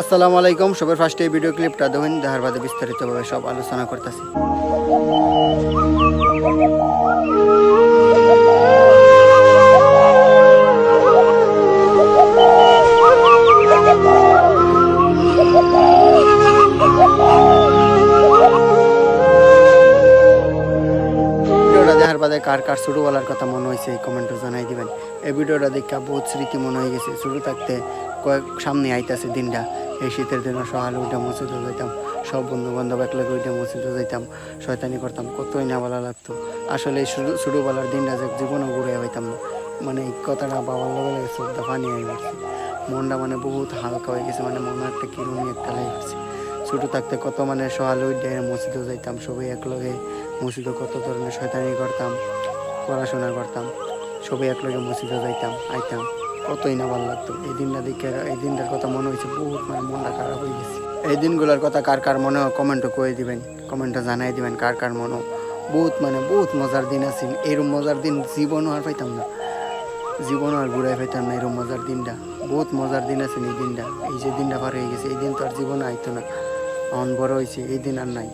আসসালামু আলাইকুম, সবার ফার্স্টে এই ভিডিও ক্লিপটা দেখুন, দেখার বাদে বিস্তারিতভাবে সব আলোচনা করতেছি। কার কার ছোটোবেলার কথা মনে হয়েছে, এই কমেন্টে জানাই দিবেন। এই ভিডিওটা দেখা বহুত স্মৃতি মনে হয়ে গেছে। শুরু থাকতে কয়েক সামনে আইতাছে দিনটা। এই শীতের দিনে সকালে উঠে মসজিদে যাইতাম, সব বন্ধু বান্ধব একলাগে উঠে মসজিদে যাইতাম, শয়তানি করতাম, কতই না ভালো লাগতো। আসলে এই ছোটোবেলার দিনটা যে জীবনে ঘুরে পাইতাম না। মানে এই কথাটা বাবার লগে লাগে শ্রদ্ধা পানি হয়ে গেছে মনটা মানে বহুত হালকা হয়ে গেছে মানে মনে একটা কিরুনি একটা লেগে গেছে ছোটো থাকতে কত মানে সকালে উঠে মসজিদে যাইতাম, সবাই একলগে মসজিদে কত ধরনের শয়তানি করতাম, পড়াশোনা করতাম, সবাই একলগে মসজিদে যাইতাম, আইতাম। কতই না ভালো লাগতো। এই দিনটা দেখে, এই দিনটার কথা মনে হয়েছে, বহুত মানে মনটা খারাপ হয়ে গেছে। এই দিনগুলোর কথা কার কার মনে কমেন্টও করে দিবেন কমেন্টে জানাই দিবেন কার কার মনে বহুত মানে বহুত মজার দিন আছিল, এরম মজার দিন জীবনও আর পাইতাম না। জীবনও আর ঘুরাই পাইতাম না এরম মজার দিনটা। বহুত মজার দিন আছে এই দিনটা। এই যে দিনটা পার হয়ে গেছে, এই দিন তো আর জীবনে আইতো না। এখন বড় হয়েছে, এই দিন আর নাই।